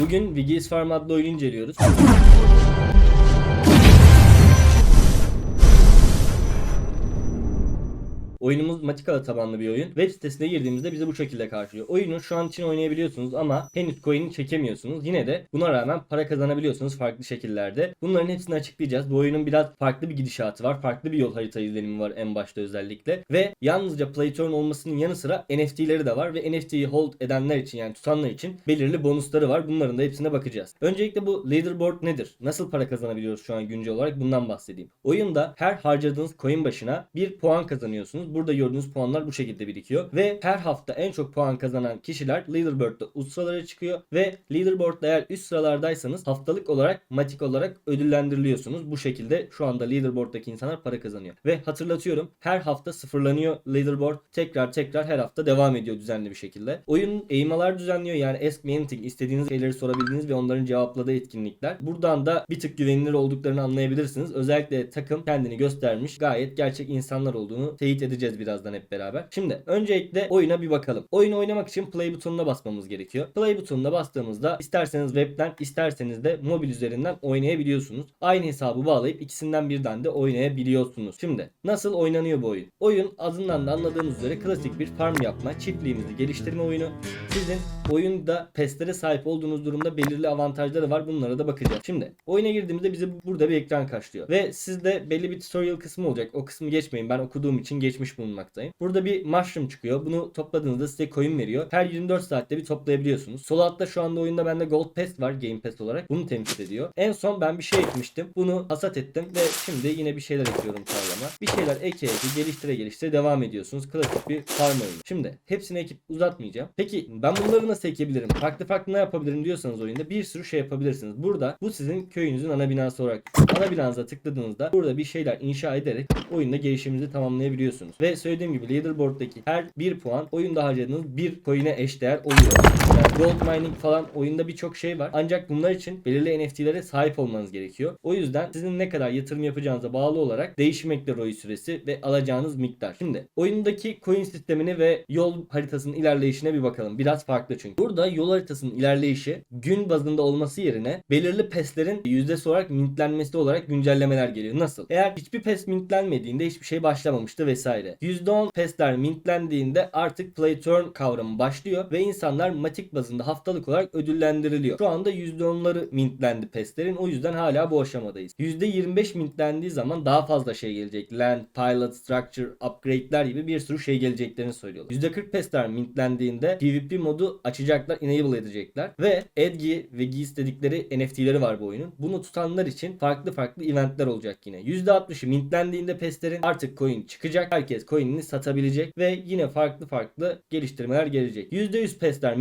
Bugün Vigis Farm adlı oyunu inceliyoruz. Oyunumuz Matikala tabanlı bir oyun. Web sitesine girdiğimizde bizi bu şekilde karşılıyor. Oyunu şu an için oynayabiliyorsunuz ama henüz coin çekemiyorsunuz. Yine de buna rağmen para kazanabiliyorsunuz farklı şekillerde. Bunların hepsini açıklayacağız. Bu oyunun biraz farklı bir gidişatı var. Farklı bir yol harita izlenimi var en başta özellikle. Ve yalnızca play turn olmasının yanı sıra NFT'leri de var ve NFT'yi hold edenler için yani tutanlar için belirli bonusları var. Bunların da hepsine bakacağız. Öncelikle bu leaderboard nedir? Nasıl para kazanabiliyoruz şu an güncel olarak bundan bahsedeyim. Oyunda her harcadığınız coin başına bir puan kazanıyorsunuz. Burada gördüğünüz puanlar bu şekilde birikiyor. Ve her hafta en çok puan kazanan kişiler leaderboard'da üst sıralara çıkıyor. Ve leaderboard'da eğer üst sıralardaysanız haftalık olarak matik olarak ödüllendiriliyorsunuz. Bu şekilde şu anda leaderboard'daki insanlar para kazanıyor. Ve hatırlatıyorum her hafta sıfırlanıyor leaderboard. Tekrar tekrar her hafta devam ediyor düzenli bir şekilde. Oyun eğmalar düzenliyor yani Ask Me Anything istediğiniz şeyleri sorabildiğiniz ve onların cevapladığı etkinlikler. Buradan da bir tık güvenilir olduklarını anlayabilirsiniz. Özellikle takım kendini göstermiş gayet gerçek insanlar olduğunu teyit edeceğiz birazdan hep beraber. Şimdi öncelikle oyuna bir bakalım. Oyunu oynamak için play butonuna basmamız gerekiyor. Play butonuna bastığımızda isterseniz webten isterseniz de mobil üzerinden oynayabiliyorsunuz. Aynı hesabı bağlayıp ikisinden birden de oynayabiliyorsunuz. Şimdi nasıl oynanıyor bu oyun? Oyun adından da anladığınız üzere klasik bir farm yapma, çiftliğimizi geliştirme oyunu. Sizin oyunda pestlere sahip olduğunuz durumda belirli avantajları var. Bunlara da bakacağız. Şimdi oyuna girdiğimizde bizi burada bir ekran karşılıyor. Ve sizde belli bir tutorial kısmı olacak. O kısmı geçmeyin. Ben okuduğum için geçmiş bulunmaktayım. Burada bir mushroom çıkıyor. Bunu topladığınızda size coin veriyor. Her 24 saatte bir toplayabiliyorsunuz. Sol altta şu anda oyunda bende gold pass var. Game pass olarak. Bunu temsil ediyor. En son ben bir şey ekmiştim. Bunu hasat ettim ve şimdi yine bir şeyler ekliyorum tarlama. Bir şeyler eke eke geliştire geliştire devam ediyorsunuz. Klasik bir farm oyunu. Şimdi hepsini ekip uzatmayacağım. Peki ben bunları nasıl ekebilirim? Farklı farklı ne yapabilirim diyorsanız oyunda bir sürü şey yapabilirsiniz. Burada bu sizin köyünüzün ana binası olarak. Ana binanıza tıkladığınızda burada bir şeyler inşa ederek oyunda gelişiminizi tamamlayabiliyorsunuz. Ve söylediğim gibi leaderboard'daki her bir puan oyunda harcadığınız bir coin'e eşdeğer oluyor. Yani gold mining falan oyunda birçok şey var. Ancak bunlar için belirli NFT'lere sahip olmanız gerekiyor. O yüzden sizin ne kadar yatırım yapacağınıza bağlı olarak değişmekte ROI süresi ve alacağınız miktar. Şimdi oyundaki coin sistemini ve yol haritasının ilerleyişine bir bakalım. Biraz farklı çünkü. Burada yol haritasının ilerleyişi gün bazında olması yerine belirli peslerin yüzdesi olarak mintlenmesi olarak güncellemeler geliyor. Nasıl? Eğer hiçbir pes mintlenmediğinde hiçbir şey başlamamıştı vesaire. %10 pesler mintlendiğinde artık play turn kavramı başlıyor ve insanlar matik bazında haftalık olarak ödüllendiriliyor. Şu anda %10'ları mintlendi peslerin. O yüzden hala bu aşamadayız. %25 mintlendiği zaman daha fazla şey gelecek. Land, pilot, structure, upgrade'ler gibi bir sürü şey geleceklerini söylüyorlar. %40 pesler mintlendiğinde PvP modu açacaklar, enable edecekler. Ve Edgi ve Geese dedikleri NFT'leri var bu oyunun. Bunu tutanlar için farklı farklı eventler olacak yine. %60'ı mintlendiğinde peslerin artık coin çıkacak. Herkes coin'ini satabilecek ve yine farklı farklı geliştirmeler gelecek. %100 pesler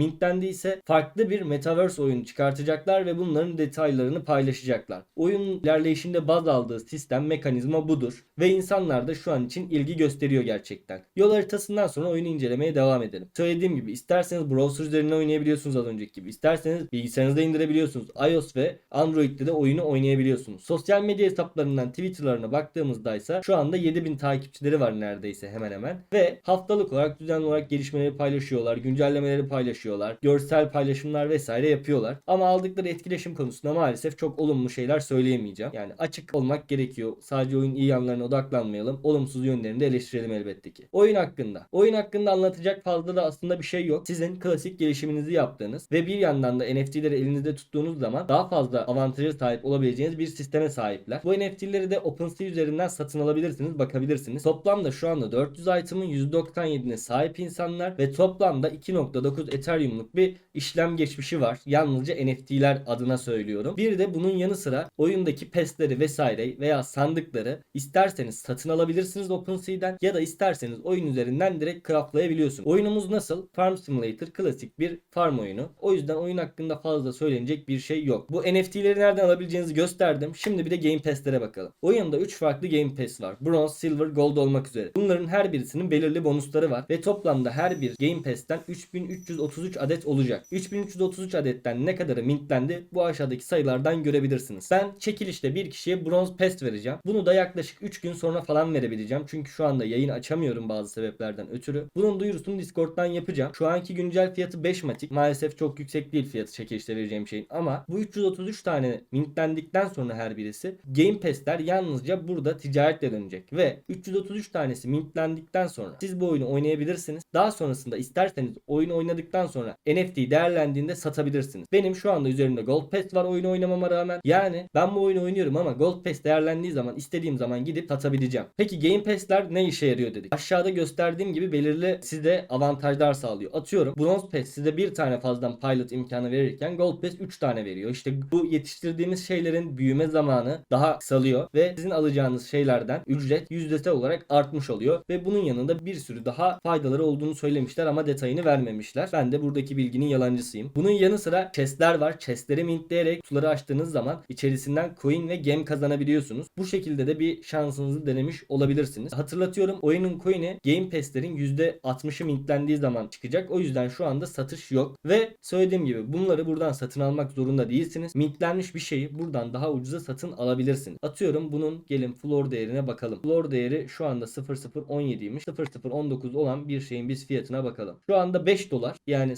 mintlendiyse farklı bir metaverse oyunu çıkartacaklar ve bunların detaylarını paylaşacaklar. Oyun ilerleyişinde baz aldığı sistem mekanizma budur ve insanlar da şu an için ilgi gösteriyor gerçekten. Yol haritasından sonra oyunu incelemeye devam edelim. Söylediğim gibi isterseniz browser üzerinden oynayabiliyorsunuz az önceki gibi. İsterseniz bilgisayarınızda indirebiliyorsunuz. iOS ve Android'de de oyunu oynayabiliyorsunuz. Sosyal medya hesaplarından Twitter'larına baktığımızda ise şu anda 7000 takipçileri var neredeyse hemen hemen. Ve haftalık olarak düzenli olarak gelişmeleri paylaşıyorlar, güncellemeleri paylaşıyorlar, görsel paylaşımlar vesaire yapıyorlar. Ama aldıkları etkileşim konusunda maalesef çok olumlu şeyler söyleyemeyeceğim. Yani açık olmak gerekiyor. Sadece oyun iyi yanlarına odaklanmayalım. Olumsuz yönlerini de eleştirelim elbette ki. Oyun hakkında. Oyun hakkında anlatacak fazla da aslında bir şey yok. Sizin klasik gelişiminizi yaptığınız ve bir yandan da NFT'leri elinizde tuttuğunuz zaman daha fazla avantaja sahip olabileceğiniz bir sisteme sahipler. Bu NFT'leri de OpenSea üzerinden satın alabilirsiniz, bakabilirsiniz. Toplamda şu anda 400 item'ın %97'ne sahip insanlar ve toplamda 2.9 Ethereum'luk bir işlem geçmişi var. Yalnızca NFT'ler adına söylüyorum. Bir de bunun yanı sıra oyundaki pestleri vesaire veya sandıkları isterseniz satın alabilirsiniz OpenSea'den ya da isterseniz oyun üzerinden direkt craftlayabiliyorsunuz. Oyunumuz nasıl? Farm Simulator klasik bir farm oyunu. O yüzden oyun hakkında fazla söylenecek bir şey yok. Bu NFT'leri nereden alabileceğinizi gösterdim. Şimdi bir de Game Pass'lere bakalım. Oyunda 3 farklı Game Pass var. Bronze, Silver, Gold olmak üzere. Bunların her birisinin belirli bonusları var ve toplamda her bir Game Pass'ten 3333 adet olacak. Olacak. 3333 adetten ne kadarı mintlendi bu aşağıdaki sayılardan görebilirsiniz. Ben çekilişte bir kişiye bronz pest vereceğim. Bunu da yaklaşık 3 gün sonra falan verebileceğim. Çünkü şu anda yayın açamıyorum bazı sebeplerden ötürü. Bunun duyurusunu Discord'dan yapacağım. Şu anki güncel fiyatı 5 matik. Maalesef çok yüksek değil fiyatı çekilişte vereceğim şeyin. Ama bu 333 tane mintlendikten sonra her birisi Game Pass'ler yalnızca burada ticaretle dönecek. Ve 333 tanesi mintlendikten sonra siz bu oyunu oynayabilirsiniz. Daha sonrasında isterseniz oyunu oynadıktan sonra NFT değerlendiğinde satabilirsiniz. Benim şu anda üzerimde Gold Pass var oyunu oynamama rağmen. Yani ben bu oyunu oynuyorum ama Gold Pass değerlendiği zaman istediğim zaman gidip satabileceğim. Peki Game Pass'ler ne işe yarıyor dedik. Aşağıda gösterdiğim gibi belirli size avantajlar sağlıyor. Atıyorum Bronze Pass size bir tane fazladan pilot imkanı verirken Gold Pass 3 tane veriyor. İşte bu yetiştirdiğimiz şeylerin büyüme zamanı daha kısalıyor ve sizin alacağınız şeylerden ücret yüzdesel olarak artmış oluyor ve bunun yanında bir sürü daha faydaları olduğunu söylemişler ama detayını vermemişler. Ben de buradaki bilginin yalancısıyım. Bunun yanı sıra chestler var. Chestleri mintleyerek kutuları açtığınız zaman içerisinden coin ve gem kazanabiliyorsunuz. Bu şekilde de bir şansınızı denemiş olabilirsiniz. Hatırlatıyorum oyunun coin'i Game Pass'lerin %60'ı mintlendiği zaman çıkacak. O yüzden şu anda satış yok. Ve söylediğim gibi bunları buradan satın almak zorunda değilsiniz. Mintlenmiş bir şeyi buradan daha ucuza satın alabilirsiniz. Atıyorum bunun gelin floor değerine bakalım. Floor değeri şu anda 0017'ymiş. 0019 olan bir şeyin biz fiyatına bakalım. Şu anda 5 dolar. Yani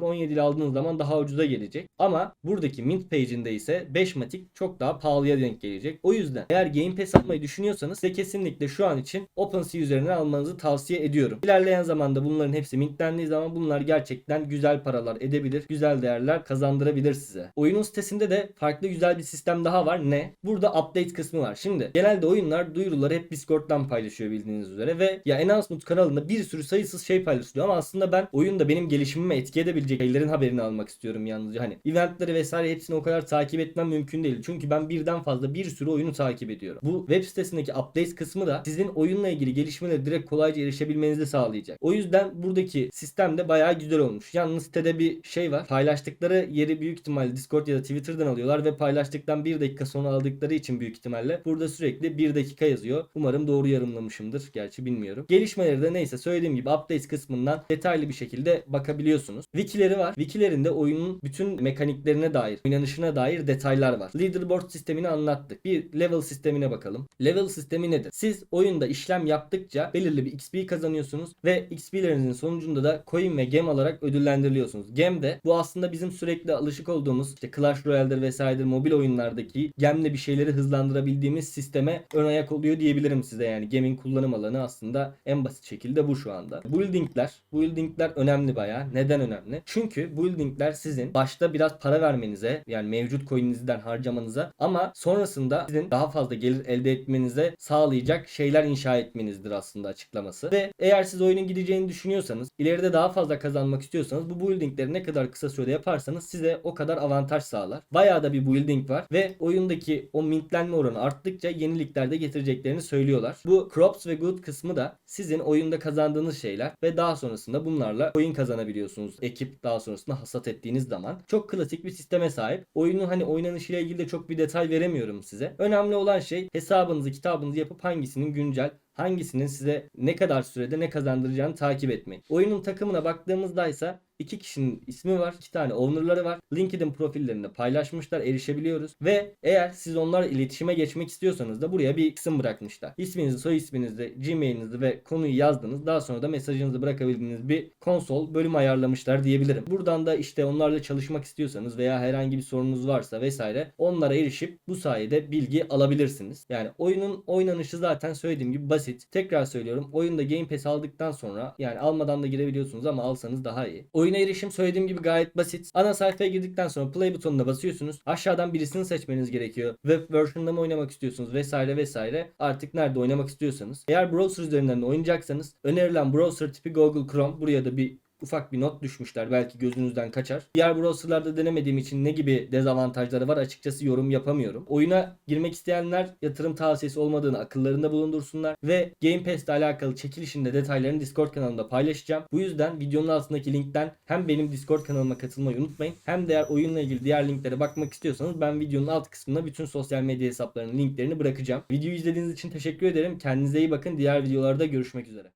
0017 ile aldığınız zaman daha ucuza gelecek. Ama buradaki mint page'inde ise 5 matik çok daha pahalıya denk gelecek. O yüzden eğer Game Pass almayı düşünüyorsanız size kesinlikle şu an için OpenSea üzerinden almanızı tavsiye ediyorum. İlerleyen zamanda bunların hepsi mintlendiği zaman bunlar gerçekten güzel paralar edebilir. Güzel değerler kazandırabilir size. Oyunun sitesinde de farklı güzel bir sistem daha var. Ne? Burada update kısmı var. Şimdi genelde oyunlar duyuruları hep Discord'dan paylaşıyor bildiğiniz üzere ve ya Announcement kanalında bir sürü sayısız şey paylaşılıyor ama aslında ben oyunda benim gelişimime etki edebilecek şeylerin haberini almak istiyorum yalnızca. Hani eventleri vesaire hepsini o kadar takip etmem mümkün değil. Çünkü ben birden fazla bir sürü oyunu takip ediyorum. Bu web sitesindeki update kısmı da sizin oyunla ilgili gelişmelere direkt kolayca erişebilmenizi sağlayacak. O yüzden buradaki sistem de bayağı güzel olmuş. Yalnız sitede bir şey var. Paylaştıkları yeri büyük ihtimalle Discord ya da Twitter'dan alıyorlar ve paylaştıktan bir dakika sonra aldıkları için büyük ihtimalle burada sürekli bir dakika yazıyor. Umarım doğru yorumlamışımdır. Gerçi bilmiyorum. Gelişmeleri de neyse söylediğim gibi update kısmından detaylı bir şekilde bakabiliyorsunuz. Wikileri var. Wikilerinde oyunun bütün mekaniklerine dair, oynanışına dair detaylar var. Leaderboard sistemini anlattık. Bir level sistemine bakalım. Level sistemi nedir? Siz oyunda işlem yaptıkça belirli bir XP kazanıyorsunuz ve XP'lerinizin sonucunda da coin ve gem alarak ödüllendiriliyorsunuz. Gem de bu aslında bizim sürekli alışık olduğumuz işte Clash Royale'dir vesairedir mobil oyunlardaki gemle bir şeyleri hızlandırabildiğimiz sisteme ön ayak oluyor diyebilirim size yani. Gemin kullanım alanı aslında en basit şekilde bu şu anda. Building'ler. Building'ler önemli bayağı. Neden önemli? Çünkü building'ler sizin başta biraz para vermenize yani mevcut coin'inizden harcamanıza ama sonrasında sizin daha fazla gelir elde etmenize sağlayacak şeyler inşa etmenizdir aslında açıklaması. Ve eğer siz oyunun gideceğini düşünüyorsanız, ileride daha fazla kazanmak istiyorsanız bu buildingleri ne kadar kısa sürede yaparsanız size o kadar avantaj sağlar. Bayağı da bir building var ve oyundaki o mintlenme oranı arttıkça yenilikler de getireceklerini söylüyorlar. Bu crops ve good kısmı da sizin oyunda kazandığınız şeyler ve daha sonrasında bunlarla oyun kazanabiliyorsunuz. Ekip daha sonrasında hasat ettiğiniz zaman. Çok klasik bir sisteme sahip. Oyunun hani oynanışıyla ilgili de çok bir detay veremiyorum size. Önemli olan şey hesabınızı kitabınızı yapıp hangisinin güncel hangisinin size ne kadar sürede ne kazandıracağını takip etmeyin. Oyunun takımına baktığımızda ise iki kişinin ismi var. iki tane owner'ları var. LinkedIn profillerinde paylaşmışlar. Erişebiliyoruz. Ve eğer siz onlarla iletişime geçmek istiyorsanız da buraya bir kısım bırakmışlar. İsminizi, soy isminizi, gmailinizi ve konuyu yazdınız. Daha sonra da mesajınızı bırakabildiğiniz bir konsol bölüm ayarlamışlar diyebilirim. Buradan da işte onlarla çalışmak istiyorsanız veya herhangi bir sorunuz varsa vesaire onlara erişip bu sayede bilgi alabilirsiniz. Yani oyunun oynanışı zaten söylediğim gibi basit. Tekrar söylüyorum. Oyunda Game Pass aldıktan sonra yani almadan da girebiliyorsunuz ama alsanız daha iyi. Oyuna erişim söylediğim gibi gayet basit. Ana sayfaya girdikten sonra play butonuna basıyorsunuz. Aşağıdan birisini seçmeniz gerekiyor. Web version'da mı oynamak istiyorsunuz vesaire vesaire. Artık nerede oynamak istiyorsanız. Eğer browser üzerinden de oynayacaksanız önerilen browser tipi Google Chrome. Buraya da bir ufak bir not düşmüşler. Belki gözünüzden kaçar. Diğer browserlarda denemediğim için ne gibi dezavantajları var açıkçası yorum yapamıyorum. Oyuna girmek isteyenler yatırım tavsiyesi olmadığını akıllarında bulundursunlar ve Game Pass ile alakalı çekilişin de detaylarını Discord kanalımda paylaşacağım. Bu yüzden videonun altındaki linkten hem benim Discord kanalıma katılmayı unutmayın hem de eğer oyunla ilgili diğer linklere bakmak istiyorsanız ben videonun alt kısmına bütün sosyal medya hesaplarının linklerini bırakacağım. Videoyu izlediğiniz için teşekkür ederim. Kendinize iyi bakın. Diğer videolarda görüşmek üzere.